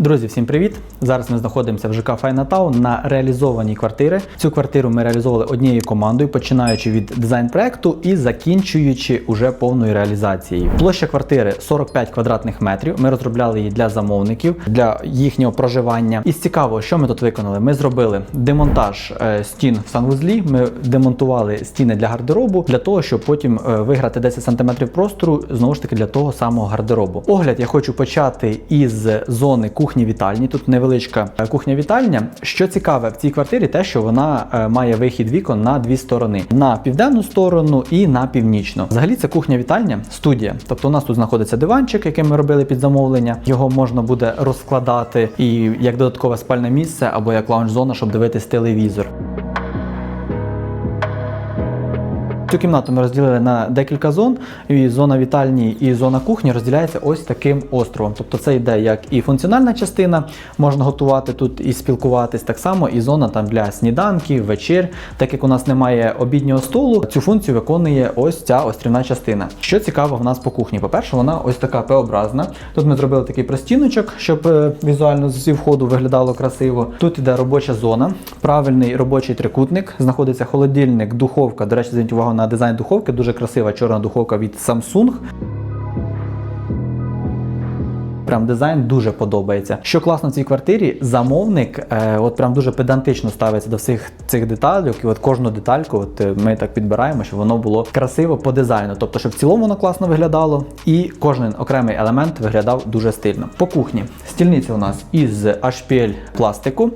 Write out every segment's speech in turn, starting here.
Друзі, всім привіт! Зараз ми знаходимося в ЖК Файна Таун на реалізованій квартири. Цю квартиру ми реалізовували однією командою, починаючи від дизайн проекту і закінчуючи уже повною реалізацією. Площа квартири 45 квадратних метрів. Ми розробляли її для замовників, для їхнього проживання. І з цікавого, що ми тут виконали? Ми зробили демонтаж е, стін в санвузлі. Ми демонтували стіни для гардеробу для того, щоб потім е, виграти 10 см простору знову ж таки для того самого гардеробу. Огляд я хочу почати із зони кухні-вітальні. Тут невеличка е, кухня-вітальня. Що цікаве в цій квартирі, те, що вона е, має вихід вікон на дві сторони: на південну сторону і на північну. Взагалі це кухня-вітальня, студія. Тобто у нас тут знаходиться диванчик, який ми робили під замовлення. Його можна буде розкладати і як додаткове спальне місце або як лаунж-зона, щоб дивитись телевізор. Цю кімнату ми розділили на декілька зон. І зона вітальні і зона кухні розділяється ось таким островом. Тобто це йде як і функціональна частина, можна готувати тут і спілкуватись так само, і зона там для сніданків, вечір. Так як у нас немає обіднього столу, цю функцію виконує ось ця острівна частина. Що цікаво в нас по кухні? По-перше, вона ось така П-образна. Тут ми зробили такий простіночок, щоб е, візуально зі входу виглядало красиво. Тут іде робоча зона, правильний робочий трикутник. Знаходиться холодильник, духовка. До речі, зверніть увагу на дизайн духовки. Дуже красива чорна духовка від Samsung. Прям дизайн дуже подобається. Що класно в цій квартирі, замовник е, от прям дуже педантично ставиться до всіх цих деталей. І от кожну детальку от е, ми так підбираємо, щоб воно було красиво по дизайну. Тобто, щоб в цілому воно класно виглядало, і кожен окремий елемент виглядав дуже стильно. По кухні стільниця у нас із HPL пластику.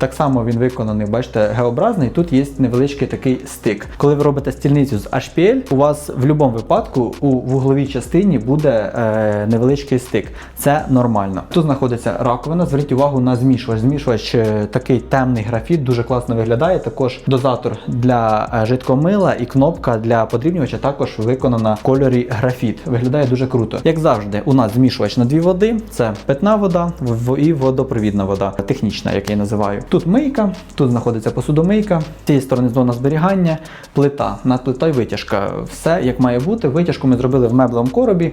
Так само він виконаний, бачите, геобразний. Тут є невеличкий такий стик. Коли ви робите стільницю з HPL, у вас в будь-якому випадку у вугловій частині буде е, невеличкий стик. Це нормально. Тут знаходиться раковина. Зверніть увагу на змішувач. Змішувач е, такий темний графіт, дуже класно виглядає. Також дозатор для е, жидкого і кнопка для подрібнювача також виконана в кольорі графіт. Виглядає дуже круто. Як завжди, у нас змішувач на дві води: це питна вода і водопровідна вода, технічна, як я її називаю. Тут мийка, тут знаходиться посудомийка, з цієї сторони зона зберігання, плита, над плитою витяжка. Все як має бути. Витяжку ми зробили в меблевому коробі.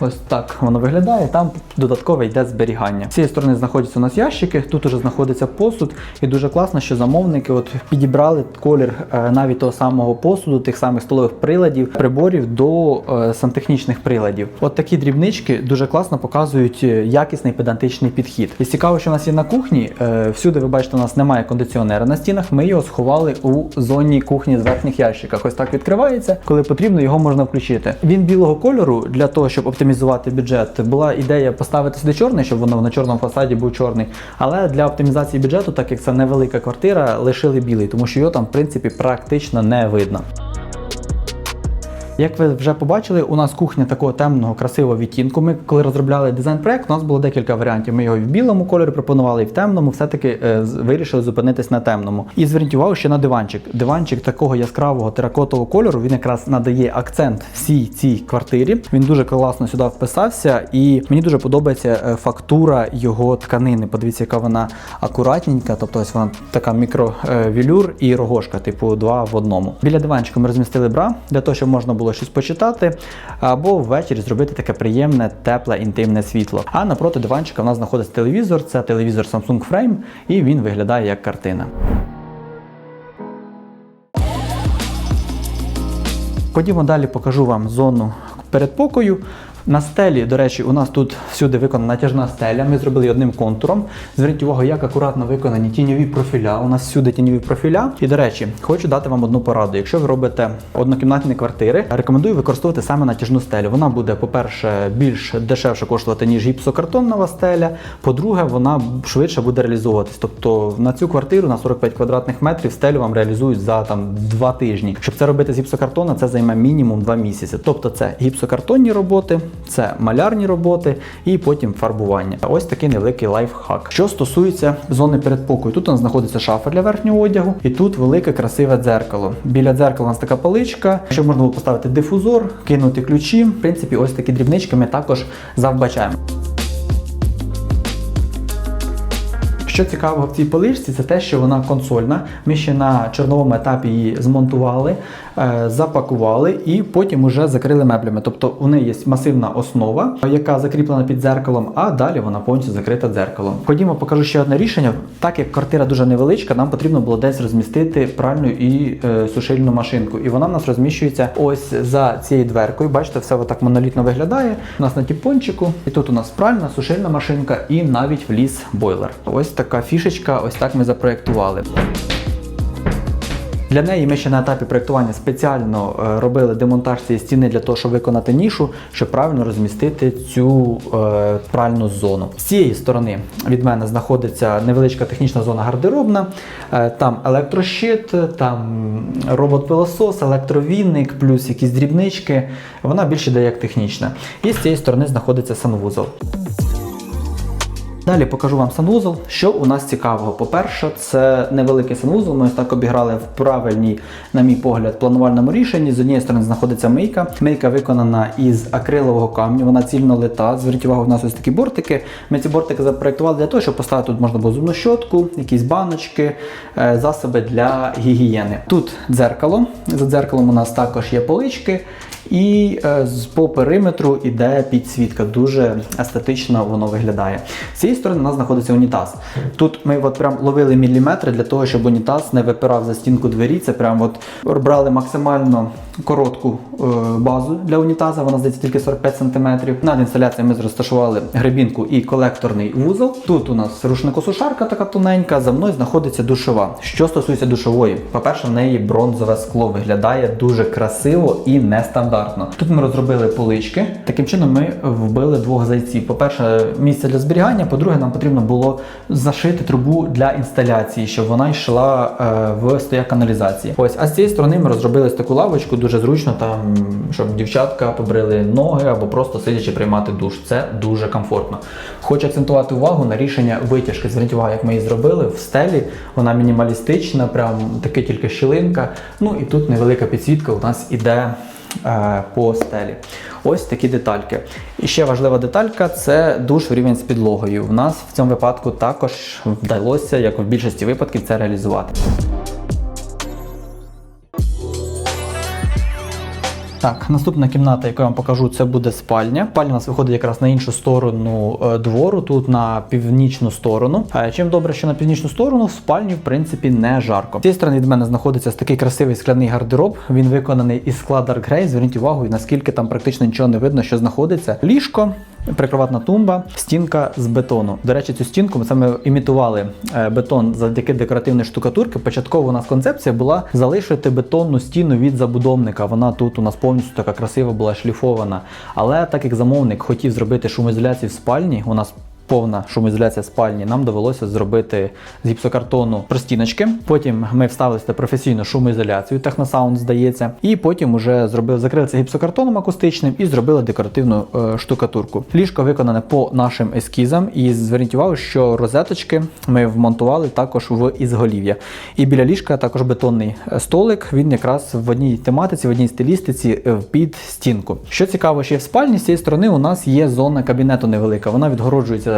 Ось так воно виглядає. Там додаткове йде зберігання. З цієї сторони знаходяться у нас ящики, тут уже знаходиться посуд, і дуже класно, що замовники от підібрали колір е, навіть того самого посуду, тих самих столових приладів, приборів до е, сантехнічних приладів. От такі дрібнички дуже класно показують е, якісний педантичний підхід. І цікаво, що у нас є на кухні. Всюди ви бачите, у нас немає кондиціонера на стінах. Ми його сховали у зоні кухні з верхніх ящиках. Ось так відкривається. Коли потрібно, його можна включити. Він білого кольору для того, щоб оптимізувати бюджет. Була ідея поставити сюди чорний, щоб воно на чорному фасаді був чорний. Але для оптимізації бюджету, так як це невелика квартира, лишили білий, тому що його там в принципі практично не видно. Як ви вже побачили, у нас кухня такого темного, красивого відтінку. Ми коли розробляли дизайн-проект, у нас було декілька варіантів. Ми його і в білому кольорі пропонували, і в темному. Все-таки е, вирішили зупинитись на темному. І зверніть ще на диванчик. Диванчик такого яскравого теракотового кольору. Він якраз надає акцент всій цій квартирі. Він дуже класно сюди вписався, і мені дуже подобається е, фактура його тканини. Подивіться, яка вона акуратненька. Тобто ось вона така мікровілюр і рогошка, типу два в одному. Біля диванчика ми розмістили бра для того, щоб можна було щось почитати, або ввечері зробити таке приємне, тепле, інтимне світло. А напроти диванчика в нас знаходиться телевізор. Це телевізор Samsung Frame, і він виглядає як картина. Ходімо далі, покажу вам зону передпокою. На стелі, до речі, у нас тут всюди виконана натяжна стеля. Ми зробили одним контуром. Зверніть увагу, як акуратно виконані тіньові профіля. У нас всюди тіньові профіля. І до речі, хочу дати вам одну пораду. Якщо ви робите однокімнатні квартири, рекомендую використовувати саме натяжну стелю. Вона буде, по-перше, більш дешевше коштувати, ніж гіпсокартоннова стеля. По-друге, вона швидше буде реалізовуватись. Тобто на цю квартиру на 45 квадратних метрів стелю вам реалізують за там два тижні. Щоб це робити з гіпсокартона, це займе мінімум два місяці. Тобто це гіпсокартонні роботи, це малярні роботи і потім фарбування. Ось такий невеликий лайфхак. Що стосується зони передпокою, тут у нас знаходиться шафа для верхнього одягу, і тут велике красиве дзеркало. Біля дзеркала у нас така паличка, щоб можна було поставити дифузор, кинути ключі. В принципі, ось такі дрібнички ми також завбачаємо. Що цікавого в цій поличці, це те, що вона консольна. Ми ще на чорновому етапі її змонтували, запакували і потім уже закрили меблями. Тобто у неї є масивна основа, яка закріплена під дзеркалом, а далі вона повністю закрита дзеркалом. Ходімо, покажу ще одне рішення. Так як квартира дуже невеличка, нам потрібно було десь розмістити пральну і е, сушильну машинку. І вона в нас розміщується ось за цією дверкою. Бачите, все отак монолітно виглядає. У нас на тіпончику. І тут у нас пральна, сушильна машинка і навіть вліз бойлер. Ось така фішечка, ось так ми запроєктували. Для неї ми ще на етапі проєктування спеціально е, робили демонтаж цієї стіни для того, щоб виконати нішу, щоб правильно розмістити цю е, пральну зону. З цієї сторони від мене знаходиться невеличка технічна зона гардеробна, е, там електрощит, там робот-пилосос, електровінник, плюс якісь дрібнички. Вона більше дає як технічна. І з цієї сторони знаходиться санвузол. Далі покажу вам санвузол. Що у нас цікавого? По-перше, це невеликий санвузол. Ми так обіграли в правильній, на мій погляд, планувальному рішенні. З однієї сторони знаходиться мийка. Мийка виконана із акрилового камню, вона цільно лита. Зверніть увагу, у нас ось такі бортики. Ми ці бортики запроектували для того, щоб поставити тут можна було зубну щотку, якісь баночки, е, засоби для гігієни. Тут дзеркало. За дзеркалом у нас також є полички. І е, по периметру іде підсвітка. Дуже естетично воно виглядає. З цієї сторони у нас знаходиться унітаз. Тут ми от прям ловили міліметри для того, щоб унітаз не випирав за стінку двері. Це прям от брали максимально коротку е, базу для унітаза. Вона здається тільки 45 см. Над інсталяцією ми розташували гребінку і колекторний вузол. Тут у нас рушникосушарка така тоненька. За мною знаходиться душова. Що стосується душової, по-перше, в неї бронзове скло виглядає дуже красиво і нестандартно. Тут ми розробили полички. Таким чином ми вбили двох зайців. По-перше, місце для зберігання. По-друге, нам потрібно було зашити трубу для інсталяції, щоб вона йшла е, в стояк каналізації. Ось, а з цієї сторони ми розробили таку лавочку, дуже зручно там, щоб дівчатка побрили ноги або просто сидячи приймати душ. Це дуже комфортно. Хочу акцентувати увагу на рішення витяжки. Зверніть увагу, як ми її зробили в стелі. Вона мінімалістична, прям таки тільки щілинка. Ну і тут невелика підсвітка у нас іде е, по стелі. Ось такі детальки. І ще важлива деталька це душ в рівень з підлогою. У нас в цьому випадку також вдалося, як в більшості випадків, це реалізувати. Так, наступна кімната, яку я вам покажу, це буде спальня. Спальня у нас виходить якраз на іншу сторону е, двору, тут на північну сторону. Чим добре, що на північну сторону в спальні, в принципі, не жарко. З цієї сторони від мене знаходиться такий красивий скляний гардероб. Він виконаний із скла Dark Grey. Зверніть увагу, наскільки там практично нічого не видно, що знаходиться. Ліжко. Прикроватна тумба, стінка з бетону. До речі, цю стінку ми саме імітували е, бетон завдяки декоративної штукатурки. Початково у нас концепція була залишити бетонну стіну від забудовника. Вона тут у нас повністю така красива була шліфована. Але так як замовник хотів зробити шумоізоляцію в спальні, у нас повна шумоізоляція спальні, нам довелося зробити з гіпсокартону простіночки. Потім ми вставили сюди професійну шумоізоляцію, техносаунд здається. І потім уже зробив, закрили це гіпсокартоном акустичним і зробили декоративну е, штукатурку. Ліжко виконане по нашим ескізам. І зверніть увагу, що розеточки ми вмонтували також в ізголів'я. І біля ліжка також бетонний е, столик. Він якраз в одній тематиці, в одній стилістиці е, під стінку. Що цікаво, ще в спальні з цієї сторони у нас є зона кабінету невелика. Вона відгороджується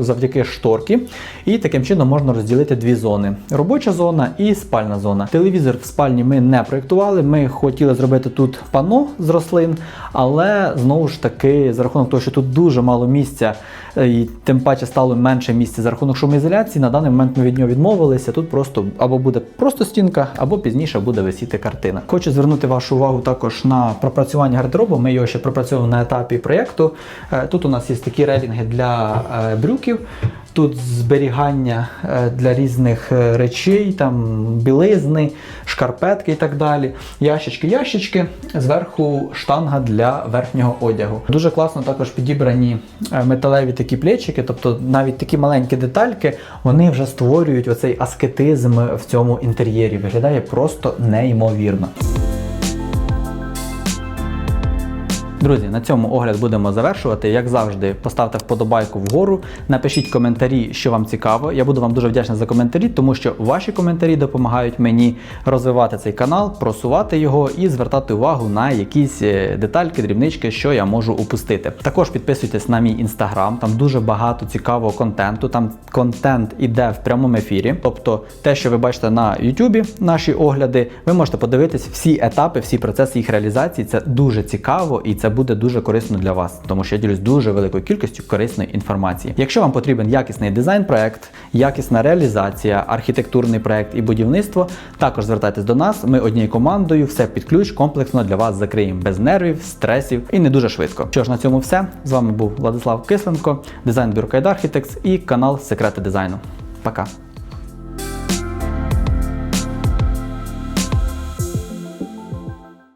завдяки шторки, і таким чином можна розділити дві зони: робоча зона і спальна зона. Телевізор в спальні ми не проєктували. Ми хотіли зробити тут пано з рослин, але знову ж таки, за рахунок того, що тут дуже мало місця, е, і тим паче стало менше місця за рахунок шумоізоляції, на даний момент ми від нього відмовилися. Тут просто або буде просто стінка, або пізніше буде висіти картина. Хочу звернути вашу увагу також на пропрацювання гардеробу. Ми його ще пропрацьовуємо на етапі проєкту. Е, Тут у нас є такі релінги для е, брюків. Тут зберігання е, для різних е, речей, там білизни, шкарпетки і так далі. Ящички, ящички, зверху штанга для верхнього одягу. Дуже класно також підібрані е, металеві такі плечики, тобто навіть такі маленькі детальки, вони вже створюють оцей аскетизм в цьому інтер'єрі. Виглядає просто неймовірно. Друзі, на цьому огляд будемо завершувати. Як завжди, поставте вподобайку вгору, напишіть коментарі, що вам цікаво. Я буду вам дуже вдячний за коментарі, тому що ваші коментарі допомагають мені розвивати цей канал, просувати його і звертати увагу на якісь е, детальки, дрібнички, що я можу упустити. Також підписуйтесь на мій інстаграм, там дуже багато цікавого контенту. Там контент іде в прямому ефірі. Тобто, те, що ви бачите на Ютубі, наші огляди, ви можете подивитись всі етапи, всі процеси їх реалізації. Це дуже цікаво і це буде дуже корисно для вас, тому що я ділюсь дуже великою кількістю корисної інформації. Якщо вам потрібен якісний дизайн-проект, якісна реалізація, архітектурний проект і будівництво, також звертайтесь до нас. Ми однією командою все під ключ комплексно для вас закриємо без нервів, стресів і не дуже швидко. Що ж на цьому все. З вами був Владислав Кисленко, дизайн бюро Кайд Architects і канал Секрети дизайну. Пока.